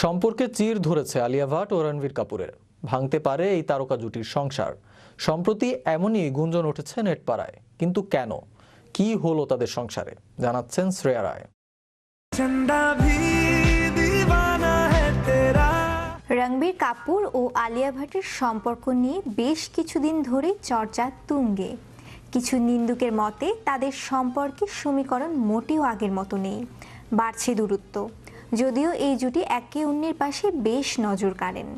সম্পর্কে চির ধরেছে আলিয়া ভাট ও রণবীর কাপুরের। ভাঙতে পারে এই তারকা জুটির সংসার। সম্প্রতি এমনই গুঞ্জন উঠেছে নেটপাড়ায়। কিন্তু কেন? কি হলো তাদের সংসারে? জানাচ্ছেন শ্রেয়া রায়। রণবীর কাপুর ও আলিয়া ভাটের সম্পর্ক নিয়ে বেশ কিছুদিন ধরে চর্চা তুঙ্গে। কিছু নিন্দুকের মতে তাদের সম্পর্কে সমীকরণ মোটেও আগের মতো নেই। বাড়ছে দূরত্ব। যদিও এই জুটি একে অন্যের পাশে বেশ নজর কাড়েন।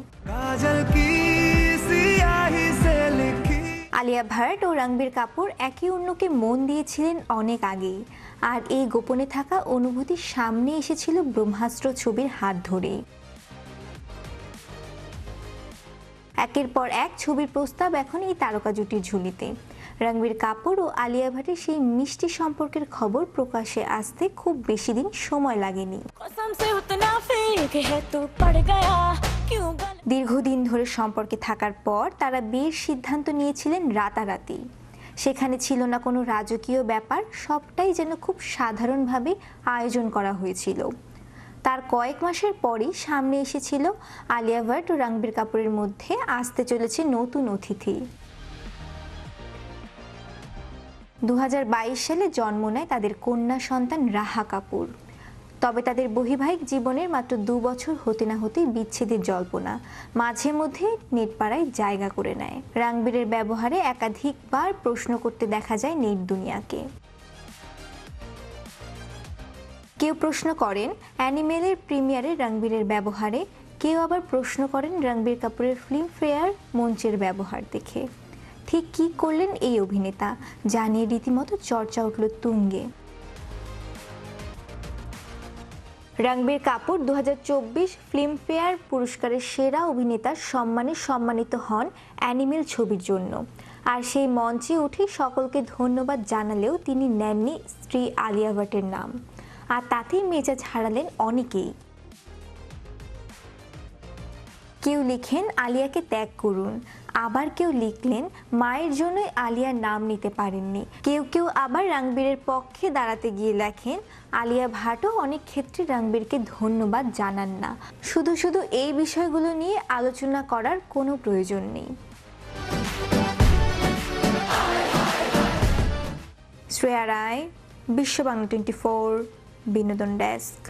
আলিয়া ভাট ও রংবীর কাপুর একে অন্যকে মন দিয়েছিলেন অনেক আগেই। আর এই গোপনে থাকা অনুভূতি সামনে এসেছিল ব্রহ্মাস্ত্র ছবির হাত ধরে একের পর এক ছবির প্রস্তাব এখন এই তারকা জুটির ঝুলিতে। রণবীর কাপুর ও আলিয়া ভাটের সেই মিষ্টি সম্পর্কের খবর প্রকাশে আসতে খুব বেশি দিন সময় লাগেনি। দীর্ঘদিন ধরে সম্পর্কে থাকার পর তারা বিয়ের সিদ্ধান্ত নিয়েছিলেন রাতারাতি। সেখানে ছিল না কোনো রাজকীয় ব্যাপার সবটাই যেন খুব সাধারণভাবে আয়োজন করা হয়েছিল। তার কয়েক মাসের পরই সামনে এসেছিল আলিয়া ভাট ও রাঙ্গবীর কাপুরের মধ্যে আসতে চলেছে নতুন অতিথি। দু হাজার বাইশ সালে জন্ম নেয় তাদের কন্যা সন্তান রাহা কাপুর। তবে তাদের বৈবাহিক জীবনের মাত্র দু বছর হতে না হতেই বিচ্ছেদের জল্পনা মাঝে মধ্যে নেটপাড়ায় জায়গা করে নেয়। রাংবীরের ব্যবহারে একাধিকবার প্রশ্ন করতে দেখা যায় নেট দুনিয়াকে। কেউ প্রশ্ন করেন, অ্যানিমেলের প্রিমিয়ারে রণবীরের ব্যবহারে, কেউ আবার প্রশ্ন করেন রণবীর কাপুরের ফিল্মফেয়ার মঞ্চের ব্যবহার দেখে। ঠিক কি করলেন এই অভিনেতা, জানিয়ে রীতিমতো চর্চা উঠল তুঙ্গে। রণবীর কাপুর দু ফিল্মফেয়ার পুরস্কারের সেরা অভিনেতার সম্মানে সম্মানিত হন অ্যানিমেল ছবির জন্য। আর সেই মঞ্চে উঠে সকলকে ধন্যবাদ জানালেও তিনি নেননি স্ত্রী আলিয়া ভাটের নাম। আর তাতেই মেজাজ হারালেন অনেকেই। কেউ লিখেন, আলিয়াকে ত্যাগ করুন। আবার কেউ লিখলেন, মায়ের জন্যই আলিয়ার নাম নিতে পারেননি। কেউ কেউ আবার রণবীরের পক্ষে দাঁড়াতে গিয়ে লেখেন, আলিয়া ভাটও অনেক ক্ষেত্রে রণবীরকে ধন্যবাদ জানান না। শুধু শুধু এই বিষয়গুলো নিয়ে আলোচনা করার কোনো প্রয়োজন নেই। শ্রেয়া রায় বিশ্ব বাংলা টোয়েন্টি ফোর, বিনোদন ডেস্ক।